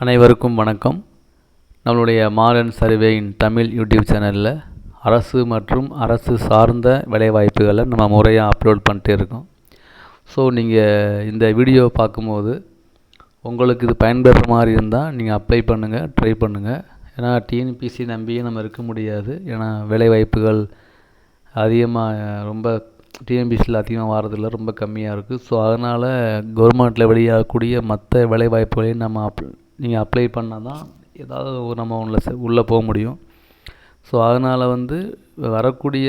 அனைவருக்கும் வணக்கம். நம்மளுடைய மாடர்ன் சர்வேயின் தமிழ் யூடியூப் சேனலில் அரசு மற்றும் அரசு சார்ந்த வேலைவாய்ப்புகளை நம்ம முறையாக அப்லோட் பண்ணிட்டே இருக்கோம். ஸோ நீங்கள் இந்த வீடியோ பார்க்கும்போது உங்களுக்கு இது பயன்பெறுற மாதிரி இருந்தால் நீங்கள் அப்ளை பண்ணுங்கள் ட்ரை பண்ணுங்கள் ஏன்னா டிஎன்பிசி நம்பியே நம்ம இருக்க முடியாது. ஏன்னா வேலைவாய்ப்புகள் அதிகமாக ரொம்ப டிஎன்பிசியில் அதிகமாக வரதில் ரொம்ப கம்மியாக இருக்குது ஸோ அதனால் கவர்மெண்ட்டில் வெளியாகக்கூடிய மற்ற வேலைவாய்ப்புகளையும் நம்ம அப் நீங்கள் அப்ளை பண்ணால் தான் ஏதாவது நம்ம ஒன்றில் உள்ளே போக முடியும். ஸோ அதனால் வந்து வரக்கூடிய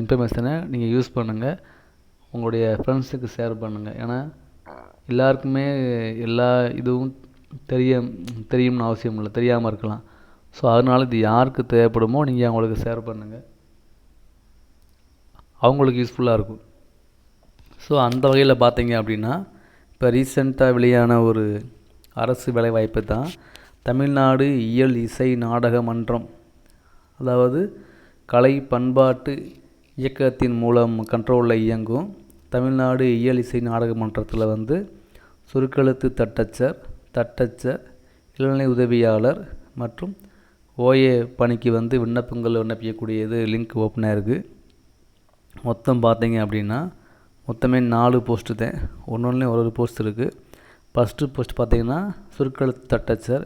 இன்ஃபர்மேஷனை நீங்கள் யூஸ் பண்ணுங்கள் உங்களுடைய ஃப்ரெண்ட்ஸுக்கு ஷேர் பண்ணுங்கள் ஏன்னா எல்லாருக்குமே எல்லா இதுவும் தெரிய தெரியும்னு அவசியம் இல்லை. தெரியாமல் இருக்கலாம். ஸோ அதனால் இது யாருக்கு தேவைப்படுமோ நீங்கள் அவங்களுக்கு ஷேர் பண்ணுங்கள் அவங்களுக்கு யூஸ்ஃபுல்லாக இருக்கும். ஸோ அந்த வகையில் பார்த்தீங்க அப்படின்னா இப்போ ரீசெண்டாக வெளியான ஒரு அரசு வேலைவாய்ப்பு தான் தமிழ்நாடு இயல் இசை நாடக மன்றம். அதாவது கலை பண்பாட்டு இயக்கத்தின் மூலம் கண்ட்ரோலில் இயங்கும் தமிழ்நாடு இயல் இசை நாடக மன்றத்தில் வந்து சுருக்கெழுத்து தட்டச்சர் தட்டச்சர் இளநிலை உதவியாளர் மற்றும் ஓஏ பணிக்கு வந்து விண்ணப்பங்கள் விண்ணப்பிக்கக்கூடியது லிங்க் ஓப்பனாக இருக்குது மொத்தம் பார்த்தீங்க அப்படின்னா மொத்தமே நாலு போஸ்ட்டு தான் ஒன்று ஒன்றுலேயும் ஒரு ஒரு போஸ்ட் இருக்குது ஃபஸ்ட்டு போஸ்ட் பார்த்தீங்கன்னா சுருக்கெழுத்து தட்டச்சர்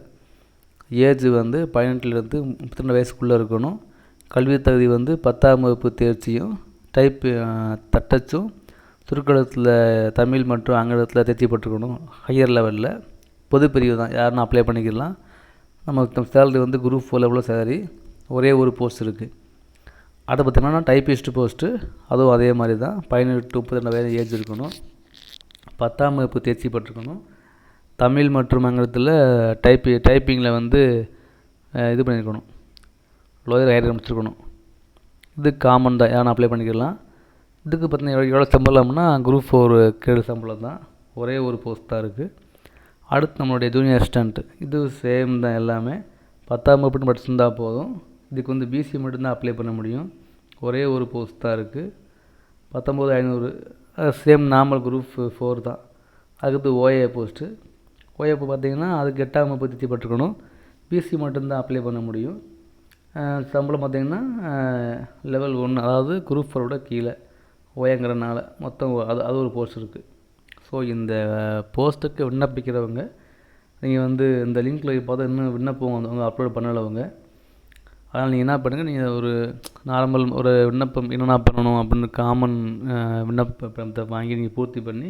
ஏஜ் வந்து பதினெட்டுலேருந்து முப்பத்தி ரெண்டு வயசுக்குள்ளே இருக்கணும். கல்வி தகுதி வந்து பத்தாம் வகுப்பு தேர்ச்சியும் டைப் தட்டச்சும் சுருக்கெழுத்தில் தமிழ் மற்றும் ஆங்கிலத்தில் தேர்ச்சி பெற்றுக்கணும். ஹையர் லெவலில் பொது பிரிவு தான். யாருன்னா அப்ளை பண்ணிக்கலாம். நமக்கு சேலரி வந்து குரூப் ஃபோர் லெவலில் சேலரி ஒரே ஒரு போஸ்ட் இருக்குது அடுத்து பார்த்திங்கன்னா டைப்பிஸ்ட் போஸ்ட்டு அதுவும் அதே மாதிரி தான் பதினெட்டு டு முப்பத்தி ரெண்டு வயது ஏஜ் இருக்கணும். பத்தாம் வகுப்பு தேர்ச்சி பெற்றுக்கணும் தமிழ் மற்றும் ஆங்கிலத்தில் டைப்பி டைப்பிங்கில் வந்து இது பண்ணியிருக்கணும். லோயர் ஹையர் முடிச்சிருக்கணும் இது காமன் தான். யாரும் அப்ளை பண்ணிக்கலாம். இதுக்கு பார்த்தீங்கன்னா எவ்வளோ சம்பளம்னா குரூப் ஃபோர் கேடு சம்பளம் தான். ஒரே ஒரு போஸ்ட் தான் இருக்குது அடுத்து நம்மளுடைய ஜூனியர் அசிஸ்டண்ட்டு இது சேம் தான் எல்லாமே. பத்தாம் வகுப்புன்னு படிச்சிருந்தா போதும். இதுக்கு வந்து பிசி மட்டும்தான் அப்ளை பண்ண முடியும். ஒரே ஒரு போஸ்ட் தான் இருக்குது பத்தொம்போது ஐநூறு சேம் நார்மல் குரூப் ஃபோர் தான். அடுத்து ஓஏ போஸ்ட்டு ஓஏ பார்த்தீங்கன்னா அதுக்கு எட்டாம் வகுப்பு தேர்ச்சி பெற்றுக்கணும். பிசி மட்டும்தான் அப்ளை பண்ண முடியும். சம்பளம் பார்த்திங்கன்னா லெவல் ஒன்று அதாவது குரூப் ஃபோரோட கீழே. ஓயங்கிறனால மொத்தம் அது அது ஒரு போஸ்ட் இருக்குது ஸோ இந்த போஸ்ட்டுக்கு விண்ணப்பிக்கிறவங்க நீங்கள் வந்து இந்த லிங்க்கில் பார்த்தா இன்னும் விண்ணப்பம் அவங்க அப்லோட் பண்ணலவங்க. அதனால் நீங்கள் என்ன பண்ணுங்கள் நீங்கள் ஒரு நார்மல் ஒரு விண்ணப்பம் என்னென்ன பண்ணணும் அப்படின்னு காமன் விண்ணப்பத்தை வாங்கி நீங்கள் பூர்த்தி பண்ணி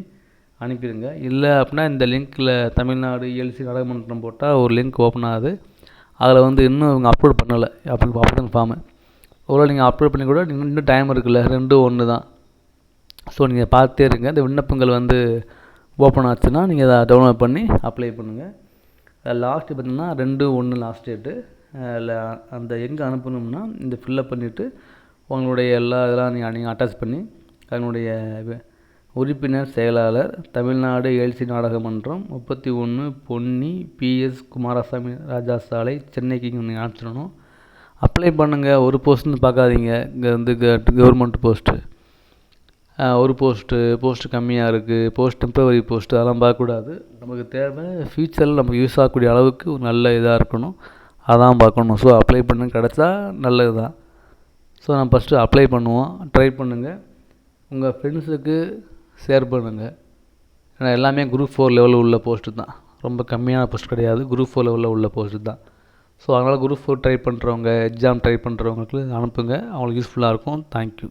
அனுப்பிடுங்க. இல்லை அப்படின்னா இந்த லிங்க்கில் தமிழ்நாடு இஎல்சி நாடகமன்றம் போட்டால் ஒரு லிங்க் ஓப்பன் ஆகுது. அதில் வந்து இன்னும் அவங்க அப்லோட் பண்ணலை அப்படி அப்ளன் ஃபார்மு ஒருவேளை நீங்கள் அப்லோட் பண்ணி கூட நீங்கள் இன்னும் டைம் இருக்குல்ல ரெண்டும் ஒன்று தான். ஸோ நீங்கள் பார்த்தே இருங்க. இந்த விண்ணப்பங்கள் வந்து ஓப்பன் ஆச்சுன்னா நீங்கள் அதை டவுன்லோட் பண்ணி அப்ளை பண்ணுங்கள் லாஸ்ட்டு பார்த்திங்கன்னா ரெண்டு ஒன்று லாஸ்ட் டேட்டு இல்லை அந்த எங்கே அனுப்பணும்னா இந்த ஃபில்லப் பண்ணிவிட்டு உங்களுடைய எல்லா இதெல்லாம் நீங்கள் நீங்கள் அட்டாச் பண்ணி அதனுடைய உறுப்பினர் செயலாளர் தமிழ்நாடு எழுச்சி நாடக மன்றம் முப்பத்தி ஒன்று பொன்னி பிஎஸ் குமாரசாமி ராஜா சாலை சென்னைக்கு நீங்கள் அனுப்பிச்சிடணும். அப்ளை பண்ணுங்கள் ஒரு போஸ்ட்னு பார்க்காதீங்க. இங்கே வந்து கவர்மெண்ட் போஸ்ட்டு ஒரு போஸ்ட்டு போஸ்ட்டு கம்மியாக இருக்குது போஸ்ட் டெம்பரவரி போஸ்ட்டு அதெல்லாம் பார்க்கக்கூடாது. நமக்கு தேவை ஃப்யூச்சரில் நமக்கு யூஸ் ஆகக்கூடிய அளவுக்கு ஒரு நல்ல இதாக இருக்கணும். அதான் பார்க்கணும். ஸோ அப்ளை பண்ண கிடச்சா நல்லது தான் ஸோ நான் ஃபஸ்ட்டு அப்ளை பண்ணுவோம். ட்ரை பண்ணுங்கள் உங்கள் ஃப்ரெண்ட்ஸுக்கு ஷேர் பண்ணுங்கள் ஏன்னா எல்லாமே குரூப் ஃபோர் லெவலில் உள்ள போஸ்ட்டு தான். ரொம்ப கம்மியான போஸ்ட் கிடையாது. குரூப் ஃபோர் லெவலில் உள்ள போஸ்ட்டு தான். ஸோ அதனால் குரூப் ஃபோர் ட்ரை பண்ணுறவங்க எக்ஸாம் ட்ரை பண்ணுறவங்களுக்கு அனுப்புங்க. அவங்களுக்கு யூஸ்ஃபுல்லாக இருக்கும். தேங்க்யூ